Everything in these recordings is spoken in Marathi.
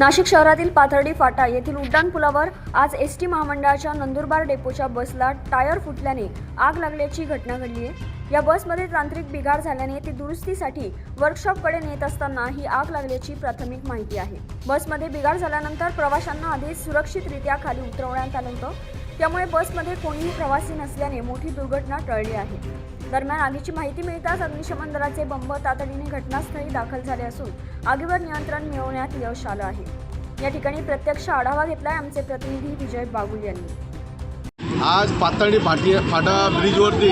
नाशिक शहरातील पाथर्डी फाटा येथील उड्डाणपुलावर आज एस टी महामंडळाच्या नंदुरबार डेपोच्या बसला टायर फुटल्याने आग लागल्याची घटना घडली आहे. या बसमध्ये तांत्रिक बिघाड झाल्याने ती दुरुस्तीसाठी वर्कशॉपकडे नेत असताना ही आग लागल्याची प्राथमिक माहिती आहे. बसमध्ये बिघाड झाल्यानंतर प्रवाशांना आधीच सुरक्षितरित्या खाली उतरवण्यात आलं होतं. त्यामुळे बसमध्ये कोणीही प्रवासी नसल्याने मोठी दुर्घटना टळली आहे. दरम्यान आगीची माहिती मिळताच अग्निशमन दलाचे बंब तातडीने घटनास्थळी दाखल झाले असून आगीवर नियंत्रण मिळवण्यात यश आलं आहे. या ठिकाणी प्रत्यक्ष आढावा घेतलाय आमचे प्रतिनिधी विजय बागुल यांनी. आज पातळी फाटी फाटा ब्रिजवरती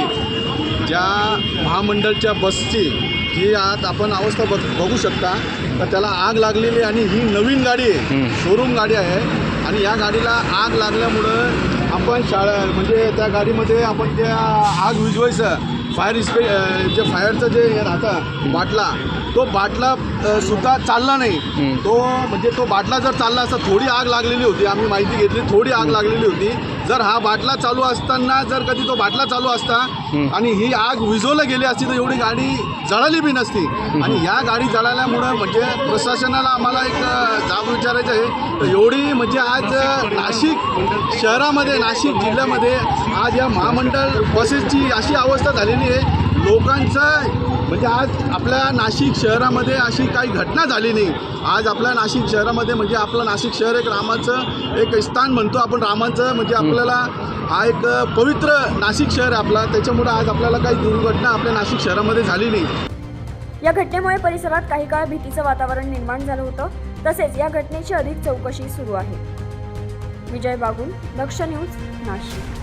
ज्या महामंडळच्या बसची जी आज आपण अवस्था बघ बघू शकता तर त्याला आग लागलेली आणि ही नवीन गाडी आहे. शोरूम गाडी आहे आणि या गाडीला आग लागल्यामुळं आपण शाळा म्हणजे त्या गाडीमध्ये आपण त्या आग विझवायचं फायर इस्पे जे फायरचं जे हे राहतं बाटला तो बाटला सुद्धा चालला नाही. तो म्हणजे तो बाटला जर चालला असता थोडी आग लागलेली होती आम्ही माहिती घेतली थोडी आग लागलेली होती. जर हा बाटला चालू असताना जर कधी तो बाटला चालू असता आणि ही आग विझवला गेली असती तर एवढी गाडी जळाली बी नसती. आणि या गाडी जळाल्यामुळं म्हणजे प्रशासनाला आम्हाला एक जाब विचारायचं आहे. तर एवढी म्हणजे आज नाशिक शहरामध्ये नाशिक जिल्ह्यामध्ये आज या महामंडळ बसेसची अशी अवस्था झालेली आहे. लोकांचं म्हणजे आज आपल्या नाशिक शहरामध्ये अशी काही घटना झाली नाही. आज आपल्या नाशिक शहरामध्ये म्हणजे आपलं नाशिक शहर एक रामाचं एक स्थान म्हणतो आपण. रामाचं म्हणजे आपल्याला हा एक पवित्र नाशिक शहर आहे आपला. त्याच्यामुळे आज आपल्याला काही दुर्घटना आपल्या नाशिक शहरामध्ये झाली नाही. या घटनेमुळे परिसरात काही काळ भीतीचं वातावरण निर्माण झालं होतं. तसेच या घटनेची अधिक चौकशी सुरू आहे. विजय बागुल दक्ष न्यूज नाशिक.